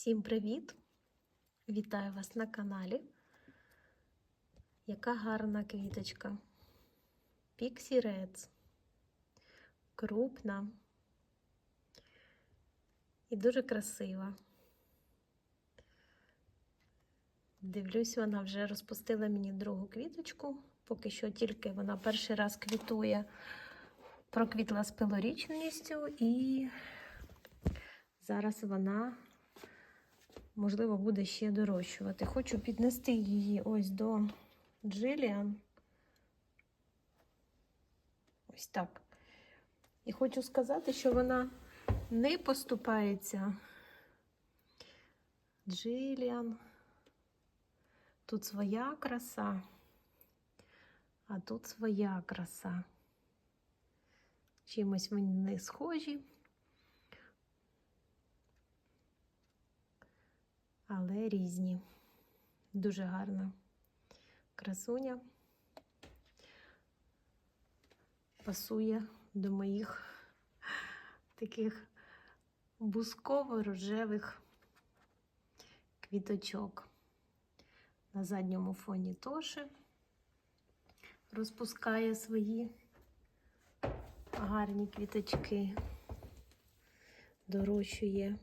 Всім привіт! Вітаю вас на каналі. Яка гарна квіточка. Pixie Reds. Крупна і дуже красива. Дивлюсь, вона вже розпустила мені другу квіточку. Поки що тільки вона перший раз квітує, проквітла з пилорічністю, і зараз вона, можливо, буде ще дорощувати. Хочу піднести її ось до Джиліан. Ось так. І хочу сказати, що вона не поступається. Джиліан. Тут своя краса, а тут своя краса. Чимось вони не схожі, але різні. Дуже гарна красуня. Пасує до моїх таких бусково-рожевих квіточок. На задньому фоні Тоши розпускає свої гарні квіточки, дорощує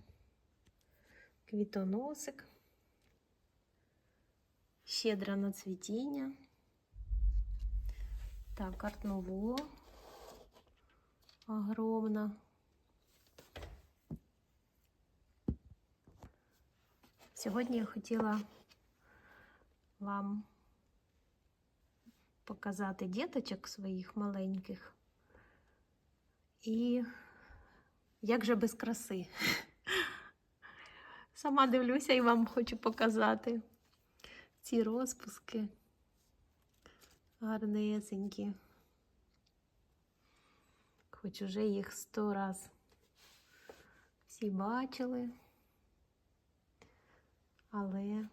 квітоносик, щедра на цвітіння. Так, артново огромна. Сьогодні я хотіла вам показати діточок своїх маленьких. І як же без краси. Сама дивлюся і вам хочу показати ці розпуски гарнесенькі. Хоч уже їх сто раз всі бачили, але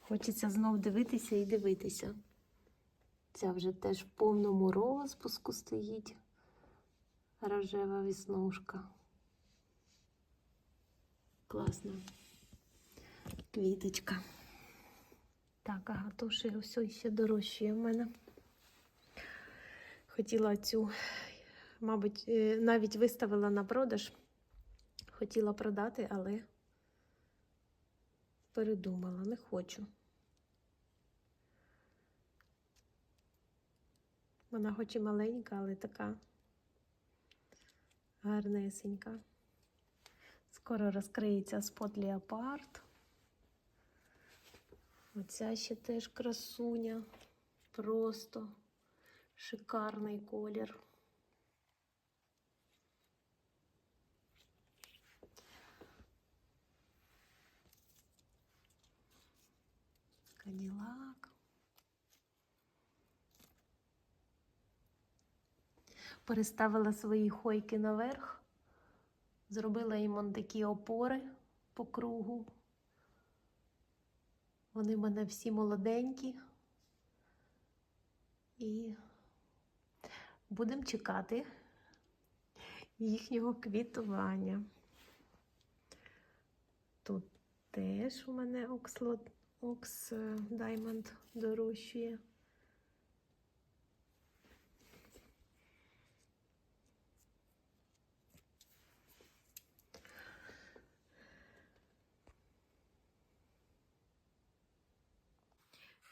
Хочеться знов дивитися і дивитися. Ця вже теж в повному розпуску стоїть рожева віснушка. Класна квіточка. Так, ага, то все ще дорожчає в мене. Хотіла цю, мабуть, е, навіть виставила на продаж. Хотіла продати, але передумала, не хочу. Вона хоч і маленька, але така гарнесенька. Скоро розкриється спот Леопард. Оця ще теж красуня. Просто шикарний колір. Каділак. Переставила свої хойки наверх, зробила їм такі опори по кругу. Вони в мене всі молоденькі. І будемо чекати їхнього квітування. Тут теж у мене окс даймонд дорощує.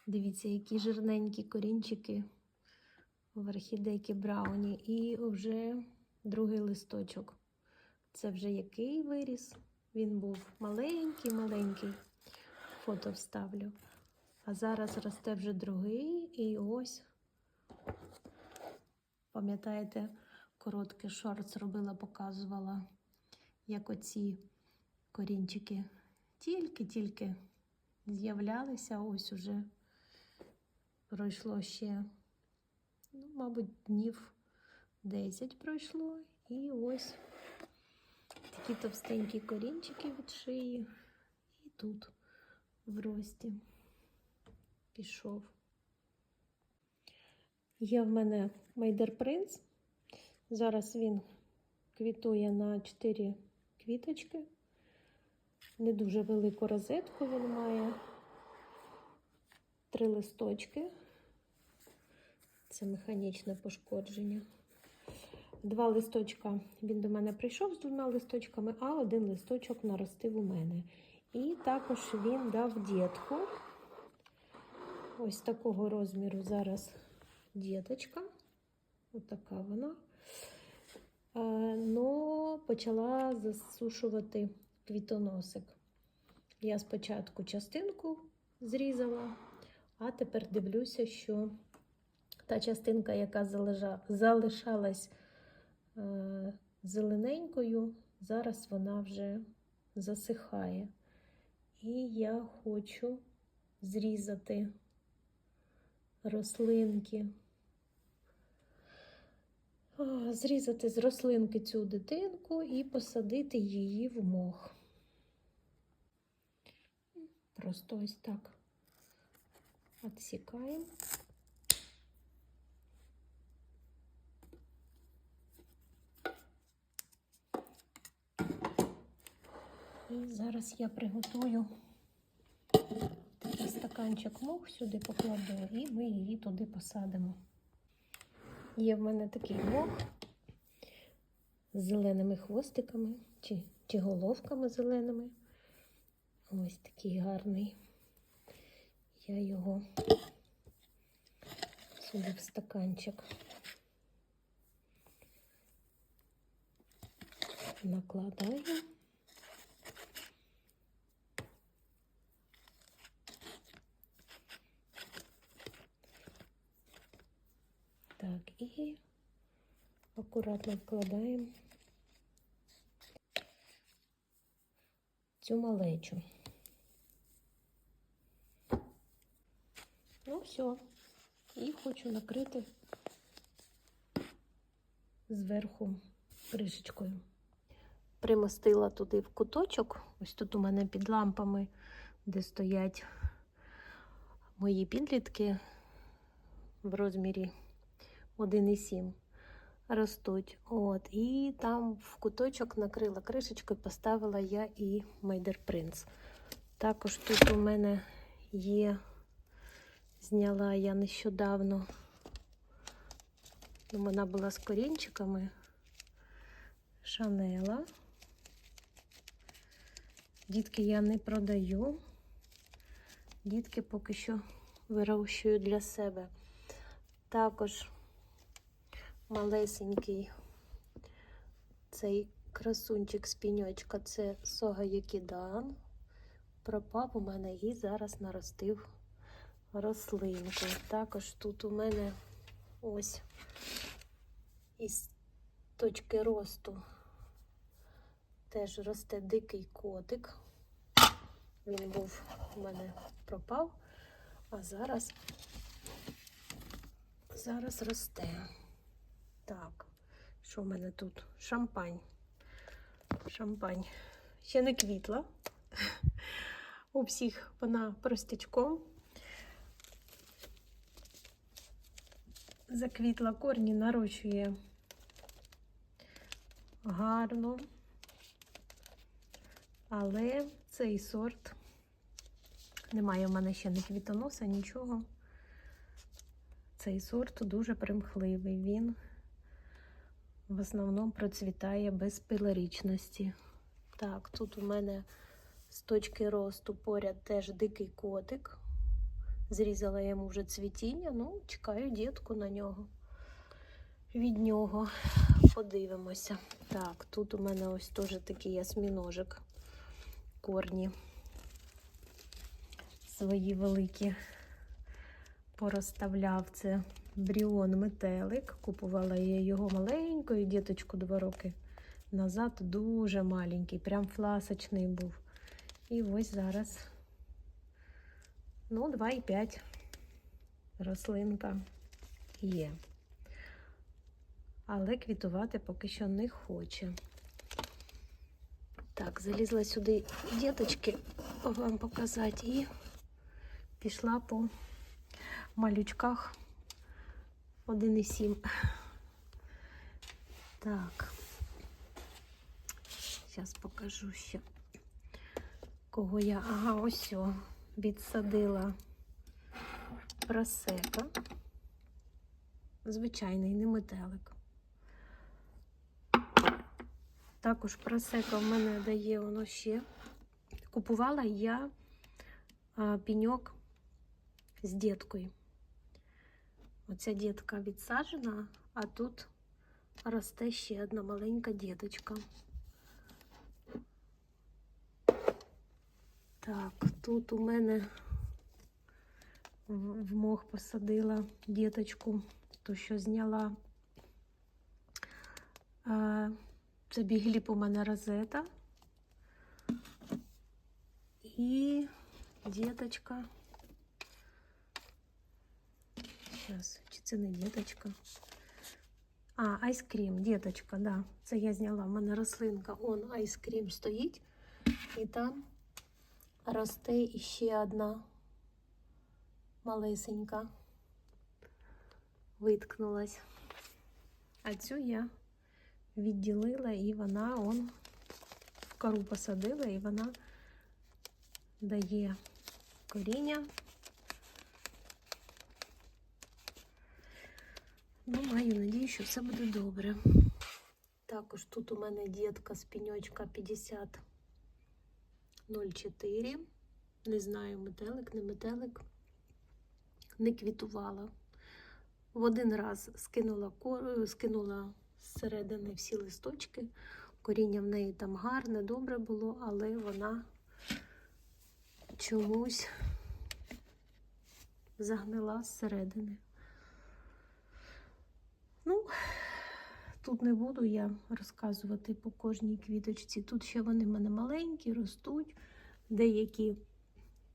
Дивіться, які жирненькі корінчики в орхідейки Брауні. І вже другий листочок. Це вже який виріс? Він був маленький-маленький. Фото вставлю. А зараз росте вже другий. І ось, пам'ятаєте, короткий шорт зробила, показувала, як оці корінчики тільки-тільки з'являлися, ось уже пройшло ще, ну, мабуть, днів 10 пройшло. І ось такі товстенькі корінчики від шиї. І тут в рості пішов. Є в мене Мейдер Принц. Зараз він квітує на 4 квіточки. Не дуже велику розетку він має. Три листочки. Це механічне пошкодження. Два листочка він до мене прийшов з двома листочками, а один листочок наростив у мене. І також він дав дітку. Ось такого розміру зараз діточка. Ось така вона. Е, Но почала засушувати квітоносик. Я спочатку частинку зрізала, а тепер дивлюся, що та частинка, яка залишалась е, зелененькою, зараз вона вже засихає. І я хочу зрізати рослинки. Зрізати з рослинки цю дитинку і посадити її в мох. Просто ось так відсікаємо. І зараз я приготую такий стаканчик мох сюди покладу, і ми її туди посадимо. Є в мене такий мох з зеленими хвостиками чи, чи головками зеленими. Ось такий гарний. Я його сюди в стаканчик накладаю. Так, і акуратно вкладаємо цю малечу. Все. І хочу накрити зверху кришечкою. Примостила туди в куточок. Ось тут у мене під лампами, де стоять мої підлітки в розмірі 1,7 ростуть. От, і там в куточок накрила кришечкою, поставила я і Майдер Принц. Також тут у мене є, зняла я нещодавно. ну, Вона була з корінчиками. Шанела. Дітки я не продаю. Дітки поки що вирощую для себе. Також малесенький цей красунчик з піньочка це сога Якідан. Пропав у мене і зараз наростив рослинку. Також тут у мене ось із точки росту теж росте дикий котик. Він був у мене пропав, а зараз зараз росте. Так, що в мене тут? Шампань. Шампань. Ще не квітла. У всіх вона простячком. Заквітла корні, нарощує гарно. Але цей сорт немає в мене ще не квітоноса, нічого. Цей сорт дуже примхливий. Він в основному процвітає без пилорічності. Так, тут у мене з точки росту поряд теж дикий котик. Зрізала йому вже цвітіння, ну, чекаю дітку на нього. Від нього подивимося. Так, тут у мене ось теж такий ясміножик. Корні свої великі порозставляв це бріон метелик. Купувала я його маленькою, діточку два роки назад, дуже маленький, прям фласочний був. І ось зараз, ну, 2,5 рослинка є. Але квітувати поки що не хоче. Так, залізла сюди діточки вам показати і пішла по малючках 1,7. Так. Зараз покажу ще, кого я. Ага, ось о, відсадила просека. Звичайний, не метелик. Також просека в мене дає воно ще. Купувала я піньок з діткою. Оця дітка відсаджена, а тут росте ще одна маленька діточка. Так, тут у мене в мох посадила діточку, ту, що зняла. Це бігліп у мене розета. І діточка. Зараз, чи це не діточка? А, айскрім, діточка, да. Це я зняла. У мене рослинка. Он айскрім стоїть. І там росте іще одна малесенька. Виткнулась. А цю я відділила і вона он в кору посадила, і вона дає коріння. Ну, маю надію, що все буде добре. Також тут у мене дітка з піньочка 5004. Не знаю, метелик, не метелик. Не квітувала. В один раз скинула, скинула зсередини всі листочки. Коріння в неї там гарне, добре було, але вона чомусь загнила зсередини. Ну, тут не буду я розказувати по кожній квіточці. Тут ще вони в мене маленькі, ростуть, деякі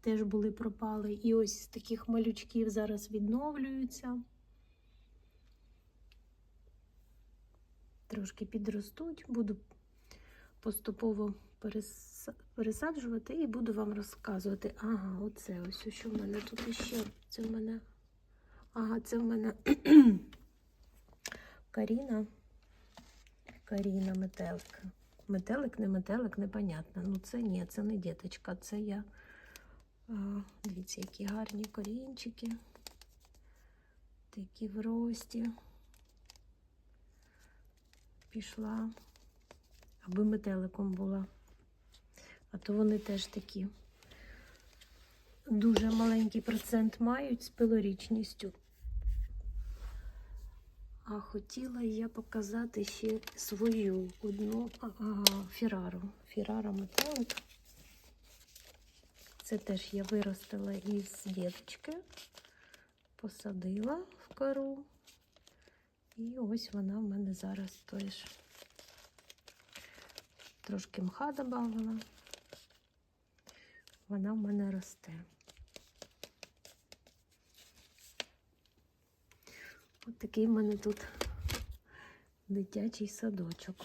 теж були пропали. І ось з таких малючків зараз відновлюються. Трошки підростуть, буду поступово пересаджувати і буду вам розказувати. Ага, оце ось що в мене тут іще. Це в мене. Ага, це в мене Каріна. Каріна метелик. Метелик, не метелик, непонятно. Ну це ні, це не діточка, це я. А, дивіться, які гарні корінчики. Такі в рості. Пішла, аби метеликом була. А то вони теж такі дуже маленький процент мають з пилорічністю. А хотіла я показати ще свою одну а, а, фірару. Фірара метелик. Це теж я виростила із діточки, посадила в кору. І ось вона в мене зараз теж трошки мха додавала. Вона в мене росте. Ось такий в мене тут дитячий садочок.